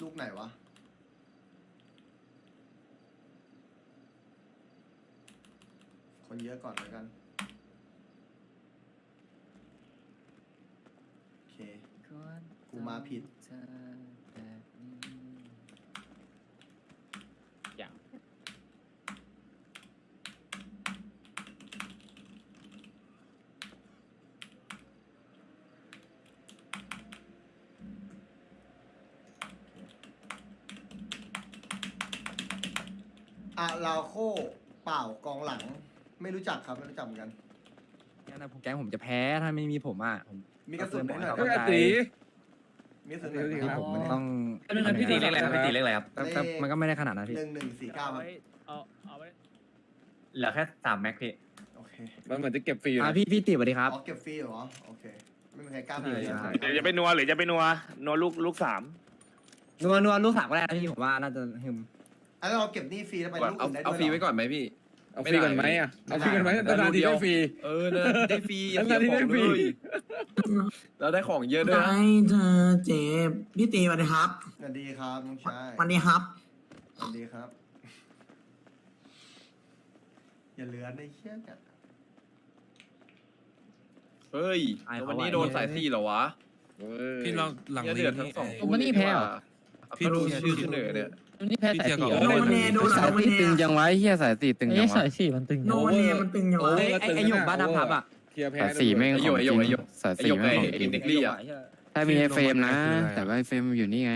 ลูกไหนวะ คนเยอะก่อนแล้วกัน โอเค กูมาผิดอย่าง อะลาโคเปล่ากองหลัง ไม่รู้จักครับไม่รู้จักเหมือนกัน งั้นนะผมแก๊งผมจะแพ้ถ้าไม่มีผมอะผมมีกระสุนไหมหน่อยเอาคเพื่รับอนตี มีกระสุนไหนอยไหมครับผมมันต้องพี่ตีเล็กอะไรครับพี่ตีเล็กอะไรครับแต่แต่มันก็ไม่ได้ขนาดนั้นพี่หนึ่งหนึ่งสี่เก้าครับเอาเอาไว้เหลือแค่สามแม็กพี่ โอเคมันเหมือนจะเก็บฟรีอยู่อ่านะพี่พี่ติสวัสดีครับ อ๋อเก็บฟรีเหรอโอเคไม่มีใครกล้าบีบใช่เลยใช่ เดี๋ยวจะไปนัวหรือจะไปนัวนัวลูกลูกสามนัวนัวลูกสามก็ได้นะพี่ผมว่าน่าจะหึม อันนั้นเราเก็บหนี้ฟรีแล้วไปลูกเอาอื่นได้ด้วยเอาฟรีไว้เหรอก่อนไหมพี่ เอาฟรีก่อนไหมอะเอาฟรีก่อนไหมนานๆทีได้ฟรี เออนะได้ฟรีนานๆทีได้ฟรีเราได้ของเยอะด้วยได้นะเธอเจ็บพี่ตีสวัสดีครับสวัสดีครับน้องชายสวัสดีครับสวัสดีครับ อย่าเหลือในเชี่ยกันเฮ้ยแล้ววันนี้โดนสายสี่เหรอวะพี่เราหลังเนี่ยลีเดือดทั้งสองนี่คู่วันนี้แพ้เหรอ พี่พี่ดูพี่ชื่อเสนอเนี่ยวันนี้แพ้สายสี่โดนเนโดนหลังมันตึงเนจังไวะไอ้เฮียสายสี่ตึงจังเอ๊ะวะสายสี่มันตึงโดนเนมันตึงอย่างโอ้ไรไอ้ไอ้ไอ้หยกบ้านน้ำพับอะเคลียร์แพ้สายสี่แม่งไอ้ขหยอกงไอ้จหยริกงไอ้หยกสายไอ้สี่หยกแม่ไอ้งของจริงเด็กลี่อะถ้ามีไอเฟรมนะ แต่ว่าไอเฟรมอยู่นี่ไง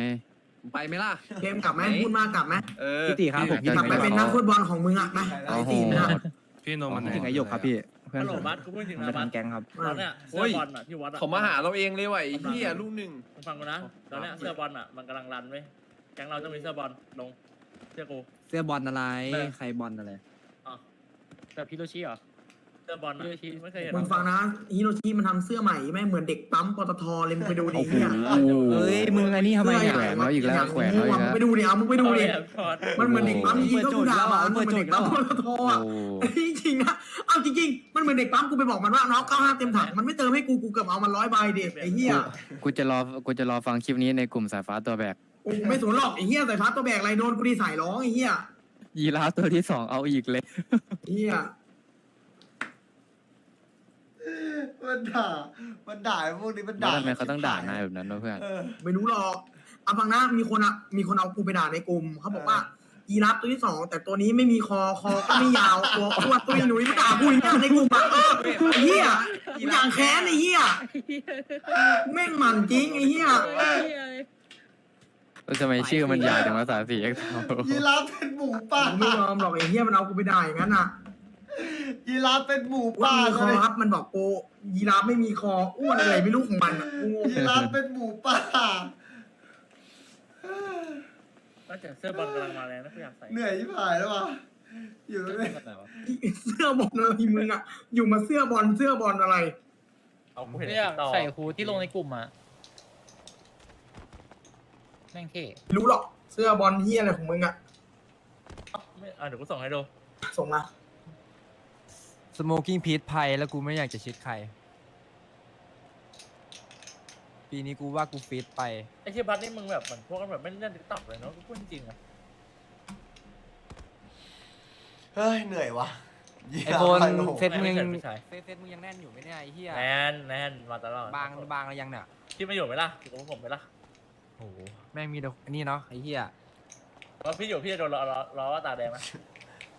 ไปไหมล่ะ เกมกลับไหมพูดมากกลับไหมเออพี่ตีครับผมกลับไปเป็นนักฟุตบอลของมึงอะไหมโอ้โหตีนะพี่โนมันถึงไอหยกครับพี่ เพื่อนฮัลโหลผมบัสกูพูดจริงผมนะจะบัสทำแก๊งครับ ตอนเนี้ยเสื้อบอลอะที่วัดอะ เขามาหาเราเองเลยว่ะไอ้เหี้ยลูกหนึ่ง มึงฟังกูนะ ตอนเนี้ยเสื้อบอลอะมันกำลังรันเว้ยแก๊งเราต้องมีเสื้อบอลลงเสื้อกู เสื้อบอลอะไร เออ ใครบอลอะไร แต่พี่โรชิเหรอ เสื้อบอลอะไม่เคยเห็นมึงฟังนะฮิโรชิมันทำเสื้อใหม่แม่งเหมือนเด็กปั๊มปตทเลยมึงไปดูดิเนี่ยเอ้ย มึงอันนี้ทำไมเนี่ย แขวนแล้วอีกแล้วแขวนแล้วอีกมึงแล้วไปดูดิเอามึงไปดูดิเอาถอดมันเหมือนเด็กปั๊มจริงๆก็กูด่ามันเปิมันดเหมือนโจเด็ทกย์ปั๊มแล้วปตทอะโอ้จริง ๆนะเอาจริงๆมันเหมือนเด็กปั๊มกูไปบอกมันว่าน้องเก้าห้าเต็มถังมันไม่เติมให้กูกูเกือบเอามันร้อยใบเด็กไอ้เหี้ยกูจะรอกูจะรอฟังคลิปนี้ในกลุ่มสายฟ้าตัวแบกกูไม่สนหรอกไอ้เหี้ยใส่พัดตัวแบกอะไรโดนกูดีสายร้องไอ้เหี้ยยีราฟตัวที่สองเอาอีกเลยเหี้ยมันด่า มันด่าไอ้พวกนี้มันแล้วด่าทำไมเขาต้องด่านายแบบนั้นวะเพื่อนเออไม่รู้หรอกเอาฟังนะมีคนอะมีคนเอากูไปด่าในกลุ่มเขาบอกว่า ยีราฟตัวที่สองแต่ตัวนี้ไม่มีคอคอก็ไม่ยาวตัวอ้วนตัวหนุ่ยไม่ด่ากูอย่างเงี้ยในกลุ่มอะเออไอ้เหี้ยกูอย่างแค้นไอ้เหี้ยแม่งหมันจริงไอ้เหี้ยแล้วทำไมชื่อมันยาวจังวะสายสี่เอ็กซ์ยีราฟเป็นหมูป่ากูไม่ยอมหรอกไอ้เหี้ยมันเอากูไปด่าอย่างนั้นอะยีราฟเป็นหมูว่าป่ามีคอเลยครับมันบอกกูยีราฟไม่มีคออ้วนอะไรไม่รู้ของมันอะกูงงยีราฟเป็นหมูป่า ก็แต่เสื้อบอลกำลังมาแรงนะกูอยากใส่เหนื่อยที่ผายแล้วว่ะอยู่ตรงนี้เสื้อบอลอะไรมึงอะ อยู่มาเสื้อบอลเสื้อบอลอะไร เอากูเห็นเนี่ยต่อใส่ฮูที่ลงในกลุ่มอะแม่งเท่รู้หรอกเสื้อบอลเหี้ยอะไรของมึงอะ ไม่อะเดี๋ยวกูส่งให้ดูส่งมา สโมกิ้งพีทไพแล้วกูไม่อยากจะชิดใคร ปีนี้กูว่ากูฟิตไป ไอ้เชี่ยบัสนี่มึงแบบเหมือนพวกกันแบบไม่ได้เล่นติ๊กต็อกเลยเนาะกูพูดจริงๆอะเฮ้ย เหนื่อยว่ะยีไอราฟโฟนไปโลเฟซมึงยังไม่ใช่เฟซเฟซมึงยังแน่นอยู่ไหมเนี่ยไอ้เหี้ยแนนแนนมาตลอดบางบางอะไรยังเนี่ยที่ไม่อยู่ไหมล่ะอยู่กับพวกผมไหมล่ะโอ้โหแม่งมีแต่อันนี้เนาะไอ้เหี้ยว่าพี่อยู่พี่จะโดนล้อล้อล้อว่าตาแดงไหม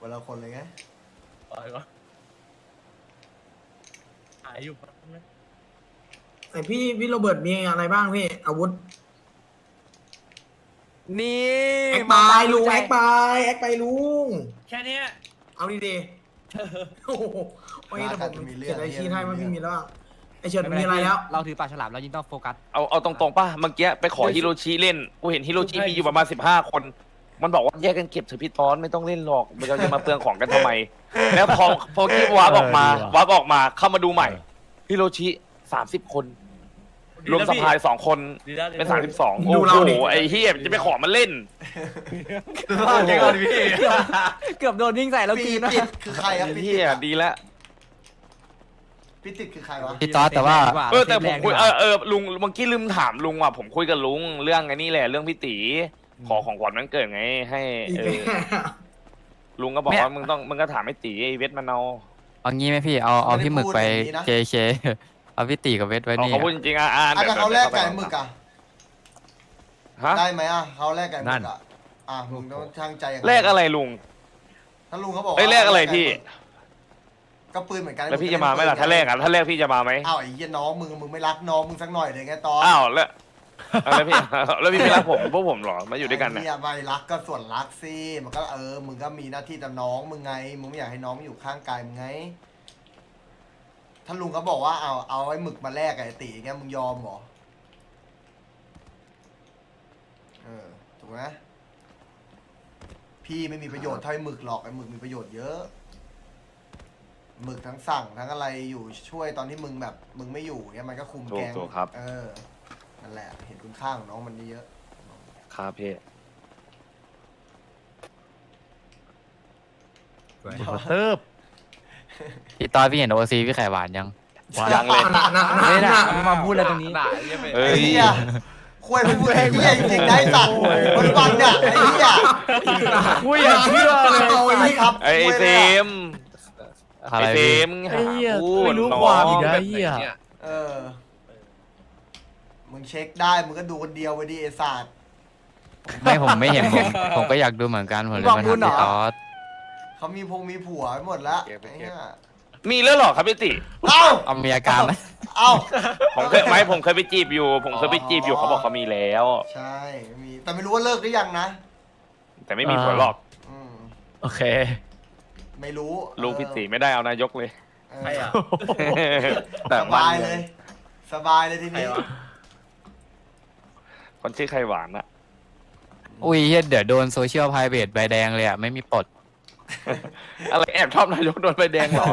วันละคนเลยไงปล่อยก่อนหายอยู่แป๊บนึง ไอพี่พี่โรเบิร์ตมีอะไรบ้างพี่อาวุธนี่แอคไปลุงแอคไปแอคไปลุงแค่เนี้ยเอาดีดีๆโอ้โหโอ้ยแต่ผมเขียนไอชีให้มันพี่มีแล้วอะไอเฉิดมีอะไรแล้ว เราถือปลาฉลามเรายิ่งต้องโฟกัส เอาเอาตรงๆป่ะเมื่อกี้ไปขอฮิโรชิเล่นกูเห็นฮิโรชิมีอยู่ประมาณสิบห้าคน มันบอกว่าแยกกันเก็บเถอะพี่ตอนไม่ต้องเล่นหรอกเราจะมาเปลืองของกันทำไม แล้วพอพอที่วาร์ปออกมาวาร์ปออกมาเข้ามาดูใหม่ฮิโรชิสามสิบคน รวมสภายสองคนดีแล้วดีเป็นแล้วสามสิบสองดูโอ้เราโหดิไอ้เฮียจะไปขอมันเล่นเก่งกว่าพี่เกือบโดนวิ่งใส่แล้วปีกีนนะปิดคือใครครับไอ้ปีเฮียดีแล้วปีพี่ติดคือใครวะพี่ตอสแต่ว่า เออแต่ผมคุยเออเออลุงเมื่อกี้ลืมถามลุงว่ะผมคุยกับลุงเรื่องไอ้นี่แหละเรื่องพี่ตีขอของขวัญวันเกิดไง ให้อีกเอแค่อลุงก็บอกว่ามึงต้องมึงก็ถามไอ้ตีไอ้เวทมันเอาเอางี้ไหมพี่เอาเอาพี่หมึกไปเค เคเอาพี่ตีกับเวทไว้เอานี่เขาพูดจริงๆอะอ่าอะแต่เขาแลกไก่หมึกอะฮะได้ไหมอะเขาแลกไก่หมึกอะอะมึงต้องช่างใจอย่างนั้นแลกอะไรลุง ถ้าลุงเขาบอกเอ้ยแลกอะไรพี่ ก็ปืนเหมือนกันแล้วพี่จะมาไหมล่ะถ้าแลกอะถ้าแลกพี่จะมาไหมอ้าวไอ้เหี้ยน้องมึงมึงไม่รักน้องมึงสักหน่อยเลยไงตอนอ้าวแล้วแล้วพี่ แล้วพี่ไม่รักผมพวกผมเหรอมาอยู่ด้วยกันไอ้นะเหี้ยไม่รักก็ส่วนรักสิมันก็เออมึงก็มีหน้าที่แต่น้องมึงไงมึงไม่อยากให้น้องอยู่ข้างกายมึงไง ถ้าลุงเขาบอกว่าเอาเอาไอ้หมึกมาแลกกับไอ้ตีเงี้ยมึงยอมเหรอ เออ ถูกไหมพี่ไม่มีประโยชน์เท่าไอ้หมึกหรอกไอ้หมึกมีประโยชน์เยอะ หมึกทั้งสั่งทั้งอะไรอยู่ช่วยตอนที่มึงแบบ มึงไม่อยู่เงี้ยมันก็คุมแกงถูกๆครับ เออนั่นแหละ เห็นคุณค่าของน้องมันเยอะ ครับพี่เติบ พี่ตอสพี่เห็นโอซีพี่ไข่หวานยัง ยังเลย หนักหนักหนักไม่หได้นักมาพูดอะไรตรงนี้ เอ้ไอ้ย เหี้ยคุยพูดไอ้เหี้ยจริงๆได้สัตว์มันฟังเนี่ยไอ้เหี้ยคุยอย่าเชื่อเลยเอาไอ้นี่ครับไอ้ไอ้เฟคุยเลยอะมอะไรไอ้เฟพี่มไอ้เหี้ยพูดไม่รู้น้องความอีกแบนะบไหนเนี่ยเออมึงเช็คได้มึงก็ดูคนเดียวไปดิไอ้สัตว์ ไม่ผมไม่เห็นผมผมก็อยากดูเหมือนกันผมเลยมาถามพี่ตอส เขามีพงมีผัวไปหมดแล้วไอ้เหี้ยมีแล้วเหรอครับพี่ติเอ้าเอามีอาการไหม เอ้า ผมเคยไหมผมเคยไปจีบอยู่ ผมเคยไปจีบอยู่เขาบอกเขามีแล้ว ใช่มีแต่ไม่รู้ว่าเลิกหรือยังนะแต่ไม่มีผลหรอกอืมโอเคไม่รู้ลูกพี่ติไม่ได้เอานายกเลย เออใครอะ แต่สบ้บายนเลย สบายเลยทีใครนี้วะ คนชื่อไข่หวานอะอุ้ยเหี้ยเดี๋ยวโดนโซเชียลไพรเวทใบแดงเลยอะ ไม่มีปลด อะไรแอบชอบนายกโดนใบแดงเหรอ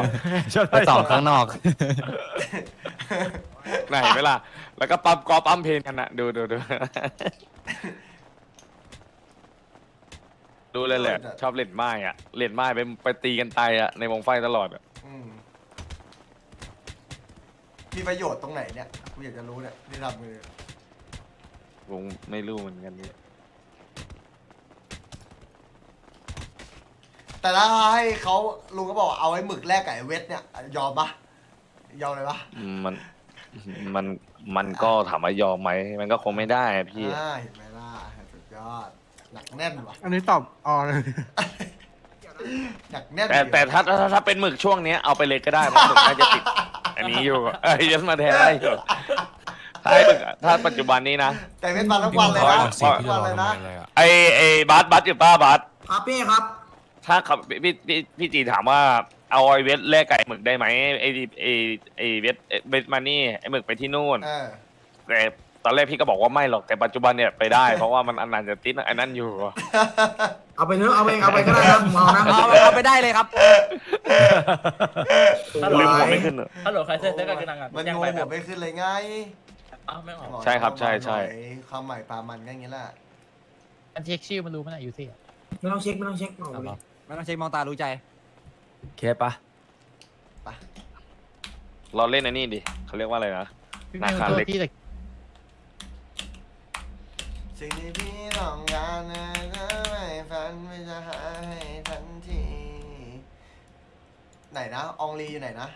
ไปสองข้างนอก ไหนไหมล่ะแล้วก็ปั๊มกอปั๊มเพลงกันนะดูดูดูดูเลยแหละ ชอบเล่นไม้อะเล่นไม้ไปไปตีกันตายอะในวงไฟตลอดอะอืมมีประโยชน์ตรงไหนเนี่ย กูอยากจะรู้เนี่ยที่ทำมือวงไม่รู้เหมือนกันนี่ แต่ถ้าให้เขาลุงก็บอกเอาไอ้หมึกแลกกับไอ้เวทเนี่ย ยอมปะยอมเลยปะมันมันมันก็ถามว่ายอมไหมมันก็คงไม่ได้อะพี่ อ่าเห็นไหมล่ะสุดยอดหนักแน่นว่ะอันนี้ตอบอ๋อหนักแน่นแต่แต่ถ้าถ้าถ้าเป็นหมึกช่วงเนี้ยเอาไปเลยก็ได้เพราะหมึกน่าจะติด อันนี้อยู่เอ้ยยันมาแทนได้อยู่ถ้าไอ้หมึกอะถ้าปัจจุบันนี้นะ แต่เวทมาทุกวันเลยนะพี่ทุกวันเลยนะ ไอไอบัสบัสอยู่ป้าบัสครับพี่ครับ ถ้าขับพี่พี่พี่จีถามว่าเอาไอเวทแลกไก่หมึกได้ไหมไอไอไอเวทเวทมานี่ไอหมึกไปที่นู่นเออแต่ตอนแรกพี่ก็บอกว่าไม่หรอกแต่ปัจจุบันเนี่ยไปได้ เพราะว่ามันอันนั้นจะติดอันนั้นอยู่ เอาไปเถอะเอาไปเอาไปก็ได้ครับผมเอานะเอาไปได้เลยครับฮัลโหลลืมหัวไม่ขึ้นเหรอ ฮัลโหลใครเซ็นเซ็นกันนังอะมันแจ้งงงไปหัแบวบไม่ขึ้นเลยไงอ้าวไม่ออกใช่ครับใช่ใช่ความใหม่ปลามันก็อย่างนี้แหละ มันเช็คชื่อมันรู้มันอายุสิไม่ต้องเช็คไม่ต้องเช็คเอาไปเลย ไม่ต้องเช็คมองตารู้ใจเคปะเราเล่นอันนี้ดิเขาเรียกว่าอะไรนะ พี่หไม่น้ารู้คาตัวเล็ก พี่แต่สิ่งที่พี่ต้องการนะก็ไม่ฝันไม่จะหาให้ทันที ไหนนะ อองลีอยู่ไหนนะ